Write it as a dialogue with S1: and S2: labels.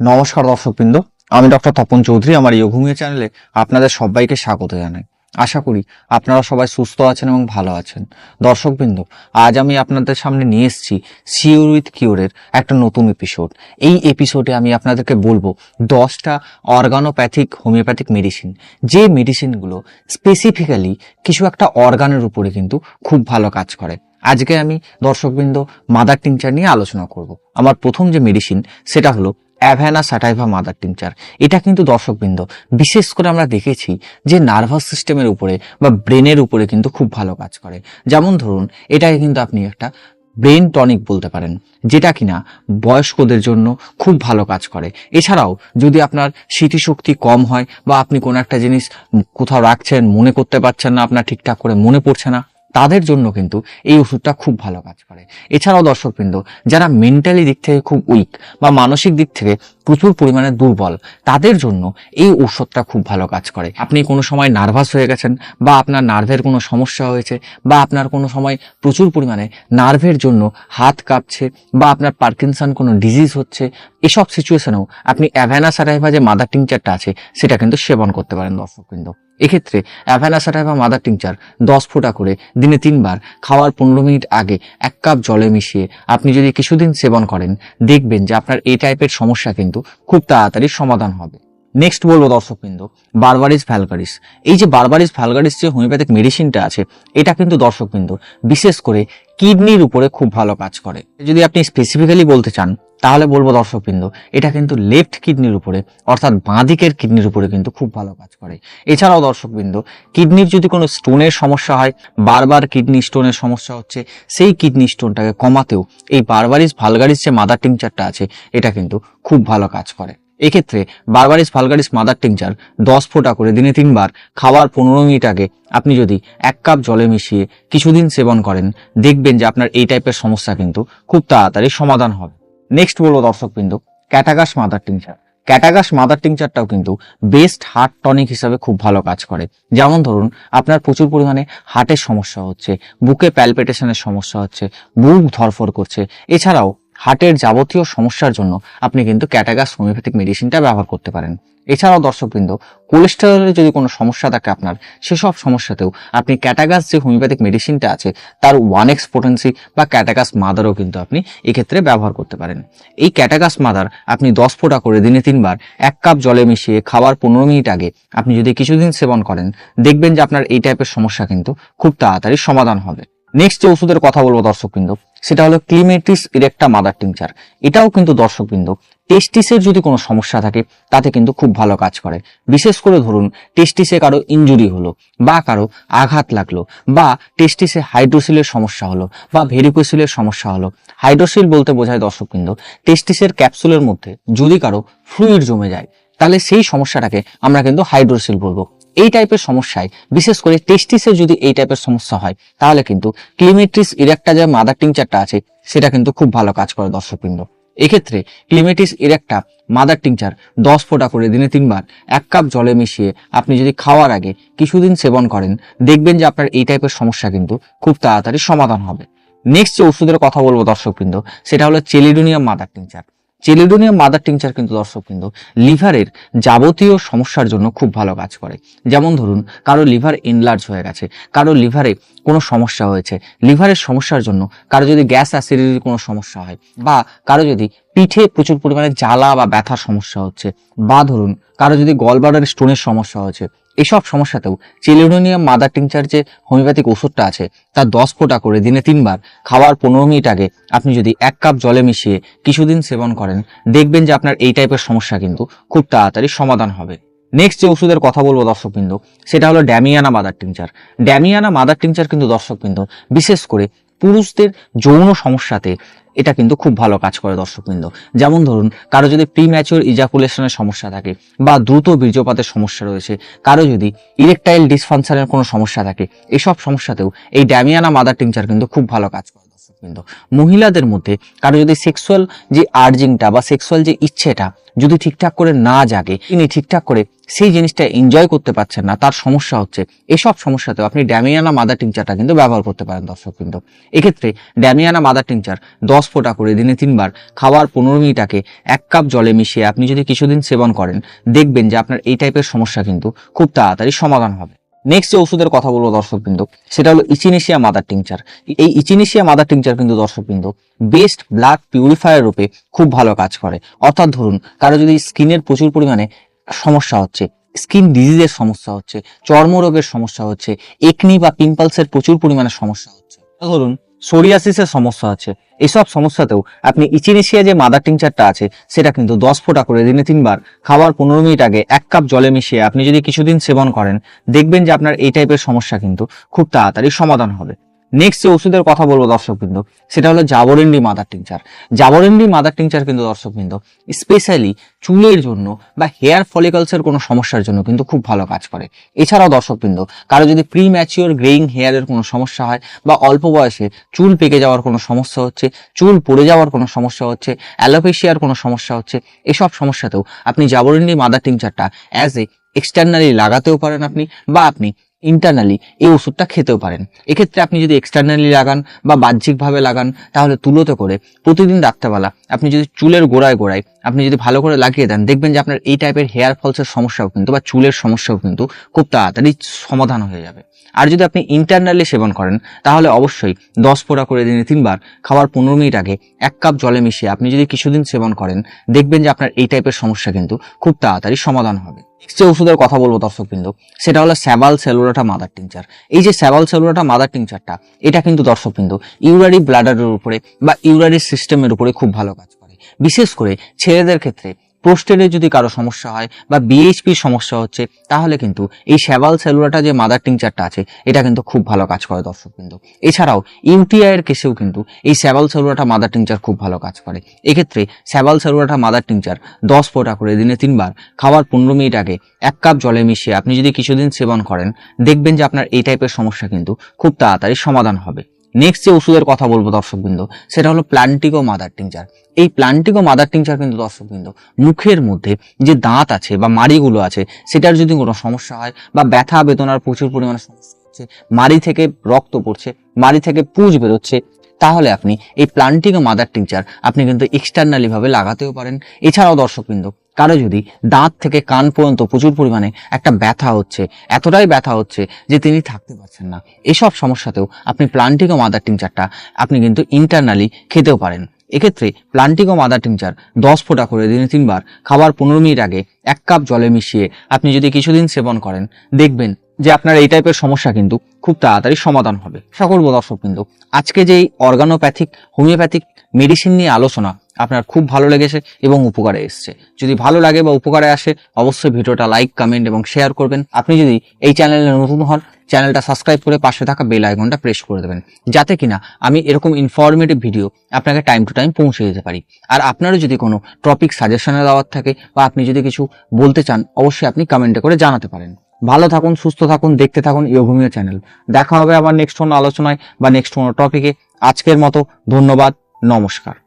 S1: নমস্কার দর্শকবৃন্দ, আমি ডক্টর তপন চৌধুরী, আমার ইয়োঘুমিয়া চ্যানেলে আপনাদের সবাইকে স্বাগত জানাই। আশা করি আপনারা সবাই সুস্থ আছেন এবং ভালো আছেন। দর্শকবৃন্দ, আজ আমি আপনাদের সামনে নিয়ে এসেছি সিওর উইথ কিওরের একটা নতুন এপিসোড এই এপিসোডে আমি আপনাদেরকে বলব দশটা অর্গানোপ্যাথিক হোমিওপ্যাথিক মেডিসিন যে মেডিসিনগুলো স্পেসিফিক্যালি কিছু একটা অর্গানের উপরে কিন্তু খুব ভালো কাজ করে। আজকে আমি দর্শকবৃন্দ মাদার টিংচার নিয়ে আলোচনা করব। আমার প্রথম যে মেডিসিন সেটা হলো অ্যাভ্যানা স্যাটাইভা মাদার টিংচার এটা কিন্তু দর্শকবৃন্দ, বিশেষ করে আমরা দেখেছি যে নার্ভাস সিস্টেমের উপরে বা ব্রেনের উপরে কিন্তু খুব ভালো কাজ করে। যেমন ধরুন, এটাকে কিন্তু আপনি একটা ব্রেন টনিক বলতে পারেন, যেটা কিনা বয়স্কদের জন্য খুব ভালো কাজ করে। এছাড়াও, যদি আপনার স্মৃতিশক্তি কম হয় বা আপনি কোনো একটা জিনিস কোথাও রাখছেন, মনে করতে পারছেন না, আপনার ঠিকঠাক করে মনে পড়ছে না তাদের জন্য কিন্তু এই ওষুধটা খুব ভালো কাজ করে। এছাড়াও দর্শকবৃন্দ, যারা মেন্টালি দিক থেকে খুব উইক বা মানসিক দিক থেকে প্রচুর পরিমাণে দুর্বল, তাদের জন্য এই ওষুধটা খুব ভালো কাজ করে। আপনি কোনো সময় নার্ভাস হয়ে গেছেন বা আপনার নার্ভের কোনো সমস্যা হয়েছে বা আপনার কোনো সময় প্রচুর পরিমাণে নার্ভের জন্য হাত কাঁপছে বা আপনার পার্কিনসন কোনো ডিজিজ হচ্ছে এসব সিচুয়েশনেও আপনি অ্যাভেনা সারাইভা যে মাদার টিংচারটা আছে, সেটা কিন্তু সেবন করতে পারেন দর্শকবৃন্দ। এক্ষেত্রে অ্যাভ্যানা সারাইভা মাদার টিংচার দশ ফোঁটা করে দিনে তিনবার খাওয়ার পনেরো মিনিট আগে এক কাপ জলে মিশিয়ে আপনি যদি কিছুদিন সেবন করেন, দেখবেন যে আপনার এই টাইপের সমস্যা কিন্তু খুব তাড়াতাড়ি সমাধান হবে। নেক্সট বলব দর্শকবৃন্দ বারবারিস ভ্যালগারিস এই যে বারবারিস ভ্যালগারিস যে হোমিওপ্যাথিক মেডিসিনটা আছে, এটা কিন্তু দর্শকবৃন্দ বিশেষ করে কিডনির উপরে খুব ভালো কাজ করে। যদি আপনি স্পেসিফিক্যালি বলতে চান তাহলে বলব দর্শকবৃন্দ, এটা কিন্তু লেফট কিডনির উপরে, অর্থাৎ বাঁ দিকের কিডনির উপরে কিন্তু খুব ভালো কাজ করে। এছাড়াও দর্শকবৃন্দ কিডনির যদি কোনো স্টোনের সমস্যা হয়, বারবার কিডনি স্টোনের সমস্যা হচ্ছে, সেই কিডনি স্টোনটাকে কমাতেও এই বারবারিস ভালগারিস যে মাদার টিংচারটা আছে, এটা কিন্তু খুব ভালো কাজ করে। এক্ষেত্রে বারবারিস ভালগারিস মাদার টিংচার দশ ফোঁটা করে দিনে তিনবার, খাওয়ার পনেরো মিনিট আগে আপনি যদি এক কাপ জলে মিশিয়ে কিছুদিন সেবন করেন, দেখবেন যে আপনার এই টাইপের সমস্যা কিন্তু খুব তাড়াতাড়ি সমাধান হবে। নেক্সট বলব দর্শক বিন্দু cactus mother tincture cactus mother টিংচারটাও কিন্তু বেস্ট হার্ট টনিক হিসাবে খুব ভালো কাজ করে। যেমন ধরুন, আপনার প্রচুর পরিমাণে হার্টের সমস্যা হচ্ছে, বুকে প্যালপেটেশনের সমস্যা হচ্ছে, বুক ধরফর করছে। এছাড়াও হার্টের যাবতীয় সমস্যার জন্য আপনি কিন্তু ক্যাটাগাস হোমিওপ্যাথিক মেডিসিনটা ব্যবহার করতে পারেন। এছাড়াও দর্শকবৃন্দ, কোলেস্টেরলের যদি কোনো সমস্যা থাকে আপনার, সেসব সমস্যাতেও আপনি ক্যাটাগাস যে হোমিওপ্যাথিক মেডিসিনটা আছে, তার ওয়ান এক্স পোটেন্সি বা ক্যাটাগাস মাদারও কিন্তু আপনি এক্ষেত্রে ব্যবহার করতে পারেন। এই ক্যাটাগাস মাদার আপনি দশ ফোঁটা করে দিনে তিনবার, এক কাপ জলে মিশিয়ে খাবার পনেরো মিনিট আগে আপনি যদি কিছুদিন সেবন করেন, দেখবেন যে আপনার এই টাইপের সমস্যা কিন্তু খুব তাড়াতাড়ি সমাধান হবে। নেক্সট যে ওষুধের কথা বলব দর্শকবৃন্দ, সেটা হলো ক্লিমেটিস ইরেক্টা মাদার টিংচার এটাও কিন্তু দর্শকবৃন্দ টেস্টিসের যদি কোনো সমস্যা থাকে, তাতে কিন্তু খুব ভালো কাজ করে। বিশেষ করে ধরুন টেস্টিসে কারও ইনজুরি হলো, বা কারও আঘাত লাগল, বা টেস্টিসে হাইড্রোসিলের সমস্যা হলো, বা ভেরিকোসিলের সমস্যা হলো। হাইড্রোসিল বলতে বোঝায় দর্শকবৃন্দ টেস্টিসের ক্যাপসুলের মধ্যে যদি কারও ফ্লুইড জমে যায়, তাহলে সেই সমস্যাটাকে আমরা কিন্তু হাইড্রোসিল বলব। এই টাইপের সমস্যায়, বিশেষ করে টেস্টিসে যদি এই টাইপের সমস্যা হয়, তাহলে কিন্তু ক্লিমেট্রিস ইরেক্টা যে মাদার টিংচারটা আছে, সেটা কিন্তু খুব ভালো কাজ করে দর্শকবৃন্দ। এক্ষেত্রে ক্লিমেটিস ইরেক্টা মাদার টিংচার দশ ফোঁটা করে দিনে তিনবার, এক কাপ জলে মিশিয়ে আপনি যদি খাওয়ার আগে কিছুদিন সেবন করেন, দেখবেন যে আপনার এই টাইপের সমস্যা কিন্তু খুব তাড়াতাড়ি সমাধান হবে। নেক্সট যে ওষুধের কথা বলব দর্শকবৃন্দ, সেটা হলো chelidonium mother tincture chelidonium mother tincture কিন্তু দর্শকবৃন্দ লিভারের যাবতীয় সমস্যার জন্য খুব ভালো কাজ করে। যেমন ধরুন, কারও লিভার এনলার্জ হয়ে গেছে, কারও লিভারে কোনো সমস্যা হয়েছে, লিভারের সমস্যার জন্য কারও যদি গ্যাস অ্যাসিডিটির কোনো সমস্যা হয় বা কারও যদি পিঠে প্রচুর পরিমাণে জ্বালা বা ব্যথার সমস্যা হচ্ছে বা ধরুন, কারও যদি গলবাডার স্টোনের সমস্যা হচ্ছে এসব সমস্যাতেও চিলিডোনিয়াম মাদার টিংচার যে হোমিওপ্যাথিক ওষুধটা আছে তার দশ ফোঁটা করে দিনে তিনবার, খাওয়ার পনেরো মিনিট আগে আপনি যদি এক কাপ জলে মিশিয়ে কিছুদিন সেবন করেন, দেখবেন যে আপনার এই টাইপের সমস্যা কিন্তু খুব তাড়াতাড়ি সমাধান হবে। নেক্সট যে ওষুধের কথা বলব দর্শকবৃন্দ, সেটা হলো damiana mother tincture. Damiana mother tincture কিন্তু দর্শকবৃন্দ, বিশেষ করে পুরুষদের যৌন সমস্যাতে এটা কিন্তু খুব ভালো কাজ করে দর্শকবৃন্দ। যেমন ধরুন, কারও যদি প্রিম্যাচিওর ইজাকুলেশনের সমস্যা থাকে বা দ্রুত বীর্যপাতের সমস্যা রয়েছে, কারও যদি ইরেকটাইল ডিসফাংশনের কোনো সমস্যা থাকে, এসব সমস্যাতেও এই ড্যামিয়ানা মাদার টিংচার কিন্তু খুব ভালো কাজ করে। দর্শকবৃন্দ মহিলাদের মধ্যে কারও যদি সেক্সুয়াল যে আর্জিংটা বা সেক্সুয়াল যে ইচ্ছেটা যদি ঠিকঠাক করে না জাগে, তিনি ঠিকঠাক করে সেই জিনিসটা এনজয় করতে পারছেন না, তার সমস্যা হচ্ছে, এসব সমস্যাতেও আপনি ড্যামিয়ানা মাদার টিংচারটা কিন্তু ব্যবহার করতে পারেন দর্শক কিন্তু। এক্ষেত্রে ড্যামিয়ানা মাদার টিংচার দশ ফোঁটা করে দিনে তিনবার খাওয়ার পনেরো মিনিট আগে এক কাপ জলে মিশিয়ে আপনি যদি কিছুদিন সেবন করেন, দেখবেন যে আপনার এই টাইপের সমস্যা কিন্তু খুব তাড়াতাড়ি সমাধান হবে। নেক্সট যে ওষুধের কথা বলব দর্শক বিন্দু সেটা হলো ইচিনেশিয়া মাদার টিংচার এই ইচিনেশিয়া মাদার টিংচার কিন্তু দর্শক বিন্দু বেস্ট ব্লাড পিউরিফায়ার রূপে খুব ভালো কাজ করে। অর্থাৎ ধরুন, কারও যদি স্কিনের প্রচুর পরিমাণে সমস্যা হচ্ছে স্কিন ডিজিজের সমস্যা হচ্ছে, চর্মরোগের সমস্যা হচ্ছে একনি বা পিম্পলসের প্রচুর পরিমাণে সমস্যা হচ্ছে, ধরুন সোরিয়াসিসের সমস্যা আছে। এসব সমস্যাতেও আপনি ইচিনেশিয়া যে মাদার টিংচারটা আছে, সেটা কিন্তু দশ ফোঁটা করে দিনে তিনবার খাওয়ার পনেরো মিনিট আগে এক কাপ জলে মিশিয়ে আপনি যদি কিছুদিন সেবন করেন, দেখবেন যে আপনার এই টাইপের সমস্যা কিন্তু খুব তাড়াতাড়ি সমাধান হবে। নেক্সট যে ওষুধের কথা বলব দর্শকবৃন্দ, সেটা হলো jaborandi mother tincture jaborandi mother tincture কিন্তু দর্শকবৃন্দ স্পেশালি চুলের জন্য বা হেয়ার ফলিকলসের কোনো সমস্যার জন্য কিন্তু খুব ভালো কাজ করে। এছাড়াও দর্শকবৃন্দ, কারও যদি প্রি ম্যাচিওর গ্রেইং হেয়ারের কোনো সমস্যা হয় বা অল্প বয়সে চুল পেকে যাওয়ার কোনো সমস্যা হচ্ছে, চুল পড়ে যাওয়ার কোনো সমস্যা হচ্ছে অ্যালোপেশিয়ার কোনো সমস্যা হচ্ছে, এসব সমস্যাতেও আপনি জাবরেন্ডি মাদার টিংচারটা অ্যাজ এ এক্সটার্নালি লাগাতেও পারেন আপনি বা আপনি ইন্টারনালি এই ওষুধটা খেতেও পারেন। এক্ষেত্রে আপনি যদি এক্সটার্নালি লাগান বা বাহ্যিকভাবে লাগান, তাহলে তুলোতে করে প্রতিদিন রাত্রেবেলা আপনি যদি চুলের গোড়ায় গোড়ায় আপনি যদি ভালো করে লাগিয়ে দেন, দেখবেন যে আপনার এই টাইপের হেয়ার ফলসের সমস্যাও কিন্তু বা চুলের সমস্যাও কিন্তু খুব তাড়াতাড়ি সমাধান হয়ে যাবে। আর যদি আপনি ইন্টারনালি সেবন করেন, তাহলে অবশ্যই দশ ফোঁটা করে দিনে তিনবার খাওয়ার পনেরো মিনিট আগে এক কাপ জলে মিশিয়ে আপনি যদি কিছুদিন সেবন করেন, দেখবেন যে আপনার এই টাইপের সমস্যা কিন্তু খুব তাড়াতাড়ি সমাধান হবে। নেক্সট যে ওষুধের কথা বলব দর্শকবৃন্দ সেটা হলো স্যাবাল সেলুলাটা মাদার টিংচার এই যে স্যাবাল সেলুলাটা মাদার টিংচারটা এটা কিন্তু দর্শকবৃন্দ ইউরারি ব্লাডারের উপরে বা ইউরারি সিস্টেমের উপরে খুব ভালো কাজ বিশেষ করে ছেলেদের ক্ষেত্রে। প্রোস্টেটের যদি কারও সমস্যা হয় বা বিএইচপির সমস্যা হচ্ছে, তাহলে কিন্তু এই শ্যাবাল সেলুলাটা যে মাদার টিংচারটা আছে, এটা কিন্তু খুব ভালো কাজ করে দর্শক কিন্তু এছাড়াও ইউটিআই এর কেসেও কিন্তু এই স্যাবাল সেলুলাটা মাদার টিংচার খুব ভালো কাজ করে। এক্ষেত্রে শ্যাবাল সেলুলাটা মাদার টিংচার দশ ফোটা করে দিনে তিনবার, খাওয়ার পনেরো মিনিট আগে এক কাপ জলে মিশিয়ে আপনি যদি কিছুদিন সেবন করেন, দেখবেন যে আপনার এই টাইপের সমস্যা কিন্তু খুব তাড়াতাড়ি সমাধান হবে। নেক্সট যে ওষুধের কথা বলব দর্শকবৃন্দ, সেটা হলো প্লান্টিকো মাদার টিংচার এই প্লান্টিকো মাদার টিংচার কিন্তু দর্শকবৃন্দ, মুখের মধ্যে যে দাঁত আছে বা মাড়িগুলো আছে, সেটার যদি কোনো সমস্যা হয় বা ব্যথা, বেদনার প্রচুর পরিমাণে সমস্যা হচ্ছে, মাড়ি থেকে রক্ত পড়ছে, মাড়ি থেকে পুজ বেরোচ্ছে, তাহলে আপনি এই প্লান্টিকো মাদার টিংচার আপনি কিন্তু এক্সটার্নালি ভাবে লাগাতেও পারেন। এছাড়াও দর্শকবৃন্দ কারও যদি দাঁত থেকে কান পর্যন্ত প্রচুর পরিমাণে একটা ব্যথা হচ্ছে, এতটাই ব্যথা হচ্ছে যে তিনি থাকতে পারছেন না। এসব সমস্যাতেও আপনি প্লান্টিকো মাদার টিংচারটা আপনি কিন্তু ইন্টারনালি খেতেও পারেন। এক্ষেত্রে প্লান্টিকো মাদার টিংচার দশ ফোঁটা করে দিনে তিনবার খাবার পনেরো মিনিট আগে এক কাপ জলে মিশিয়ে আপনি যদি কিছুদিন সেবন করেন, দেখবেন যে আপনার এই টাইপের সমস্যা কিন্তু খুব তাড়াতাড়ি সমাধান হবে। সকল দর্শক কিন্তু আজকে যেই অর্গানোপ্যাথিক হোমিওপ্যাথিক মেডিসিন নিয়ে আলোচনা আপনার খুব ভালো লেগেছে এবং উপকারে এসছে। যদি ভালো লাগে বা উপকারে আসে, অবশ্যই ভিডিওটা লাইক কমেন্ট এবং শেয়ার করবেন। আপনি যদি এই চ্যানেলে নতুন হন চ্যানেলটা সাবস্ক্রাইব করে পাশে থাকা বেল আইকনটা প্রেস করে দেবেন। যাতে কিনা আমি এরকম ইনফরমেটিভ ভিডিও আপনাকে টাইম টু টাইম পৌঁছে দিতে পারি। আর আপনারও যদি কোনো টপিক সাজেশনে দেওয়ার থাকে বা আপনি যদি কিছু বলতে চান, অবশ্যই আপনি কমেন্টে করে জানাতে পারেন। ভালো থাকুন, সুস্থ থাকুন, দেখতে থাকুন ইয়োভূমিও চ্যানেল দেখা হবে আবার নেক্সট কোনো আলোচনায় বা নেক্সট কোনো টপিকে আজকের মতো ধন্যবাদ, নমস্কার।